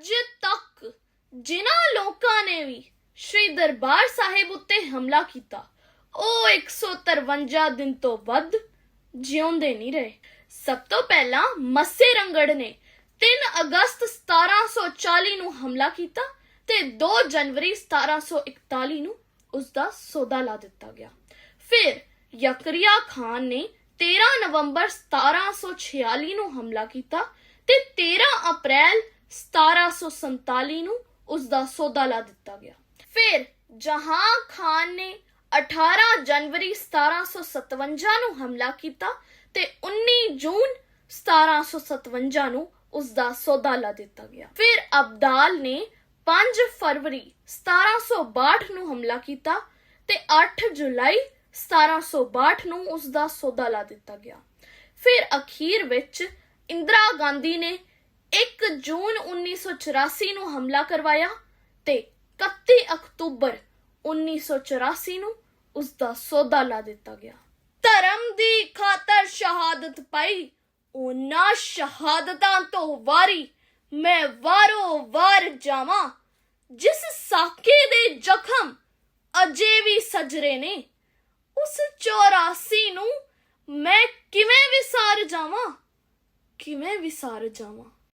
ਅੱਜ ਤੱਕ ਜਿਨ੍ਹਾਂ ਲੋਕਾਂ ਨੇ ਵੀ ਸ਼੍ਰੀ ਦਰਬਾਰ ਸਾਹਿਬ ਉੱਤੇ ਹਮਲਾ ਕੀਤਾ, ਉਹ 153 ਦਿਨ ਤੋਂ ਵੱਧ ਜਿਉਂਦੇ ਨਹੀਂ ਰਹੇ। ਸਭ ਤੋਂ ਪਹਿਲਾਂ ਮੱਸੇ ਰੰਗੜ ਨੇ 3 ਅਗਸਤ 1740 ਨੂੰ ਹਮਲਾ ਕੀਤਾ ਤੇ 2 ਜਨਵਰੀ 1741 ਨੂੰ ਉਸ ਦਾ ਸੌਦਾ ਲਾ ਦਿੱਤਾ ਗਿਆ। ਫਿਰ ਯਕਰੀਆ ਖਾਨ ਨੇ 13 ਨਵੰਬਰ 1746 ਨੂੰ ਹਮਲਾ ਕੀਤਾ ਤੇ 13 ਅਪ੍ਰੈਲ 1747 ਨੂੰ ਉਸ ਦਾ ਸੌਦਾ ਲਾ ਦਿੱਤਾ ਗਿਆ। ਫਿਰ ਜਹਾਂ ਖਾਨ ਨੇ 18 ਜਨਵਰੀ 1757 ਨੂੰ ਹਮਲਾ ਕੀਤਾ ਤੇ 19 ਜੂਨ 1757 ਨੂੰ ਉਸ ਦਾ ਸੌਦਾ ਲਾ ਦਿੱਤਾ ਗਿਆ। ਫਿਰ ਅਬਦਾਲ ਨੇ 5 ਫਰਵਰੀ 1762 ਨੂੰ ਹਮਲਾ ਕੀਤਾ ਤੇ 8 ਜੁਲਾਈ 1762 ਨੂੰ ਉਸ ਦਾ ਸੌਦਾ ਲਾ ਦਿੱਤਾ ਗਿਆ। ਫਿਰ ਅਖੀਰ ਵਿੱਚ ਇੰਦਰਾ ਗਾਂਧੀ ਨੇ 1 ਜੂਨ 1984 ਨੂੰ ਹਮਲਾ ਕਰਵਾਇਆ ਤੇ 31 ਅਕਤੂਬਰ 1984 ਨੂੰ ਉਸ ਦਾ ਸੌਦਾ ਲਾ ਦਿੱਤਾ ਗਿਆ। ਧਰਮ ਦੀ ਖਾਤਰ ਸ਼ਹਾਦਤ ਪਾਈ, ਉਹਨਾਂ ਸ਼ਹਾਦਤਾਂ ਤੋਂ ਵਾਰੀ ਮੈਂ ਵਾਰੋ ਵਾਰ ਜਾਵਾਂ, ਜਿਸ ਸਾਕੇ ਦੇ ਜ਼ਖਮ ਅਜੇ ਵੀ ਸਜਰੇ ਨੇ, ਉਸ 84 ਨੂੰ ਮੈਂ ਕਿਵੇਂ ਵਿਸਾਰ ਜਾਵਾਂ? ਕਿਵੇਂ ਵਿਸਾਰ ਜਾਵਾਂ?